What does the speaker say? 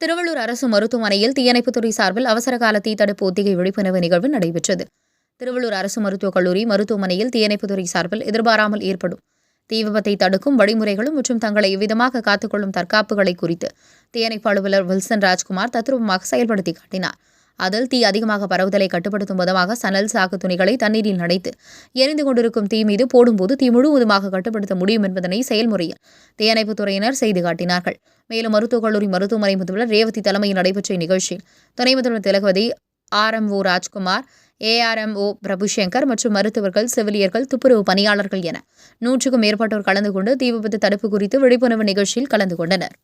திருவள்ளூர் அரசு மருத்துவமனையில் தீயணைப்புத்துறை சார்பில் அவசரகால தடுப்பு ஒத்திகை விழிப்புணர்வு நிகழ்வு நடைபெற்றது. திருவள்ளூர் அரசு மருத்துவக் கல்லூரி மருத்துவமனையில் தீயணைப்புத்துறை சார்பில் எதிர்பாராமல் ஏற்படும். தீ விபத்தை தடுக்கும் வழிமுறைகளும் மற்றும் தங்களை எவ்விதமாக காத்துக்கொள்ளும் தற்காப்புகளை குறித்து தீயணைப்பு அலுவலர் வில்சன் ராஜ்குமார் தத்ரூபமாக செயல்படுத்தி காட்டினார். அதில் தீ அதிகமாக பரவுதலை கட்டுப்படுத்தும் விதமாக சணல் சாக்கு துணிகளை தண்ணீரில் நனைத்து எரிந்து கொண்டிருக்கும் தீ மீது போடும்போது தீ முழுவதுமாக கட்டுப்படுத்த முடியும் என்பதனை செயல்முறையில் தீயணைப்புத் துறையினர் செய்து காட்டினார்கள். மேலும் மருத்துவக் கல்லூரி மருத்துவமனை முதல்வர் ரேவதி தலைமையில் நடைபெற்ற இந்நிகழ்ச்சியில் துணை முதல்வர் திலகவதி ஆர்எம்ஓ ராஜ்குமார் ஏஆர்எம்ஓ பிரபுசங்கர் மற்றும் மருத்துவர்கள் செவிலியர்கள் துப்புரவு பணியாளர்கள் என நூற்றுக்கும் மேற்பட்டோர் கலந்து கொண்டு தீ விபத்து தடுப்பு குறித்து விழிப்புணர்வு நிகழ்ச்சியில் கலந்து கொண்டனர்.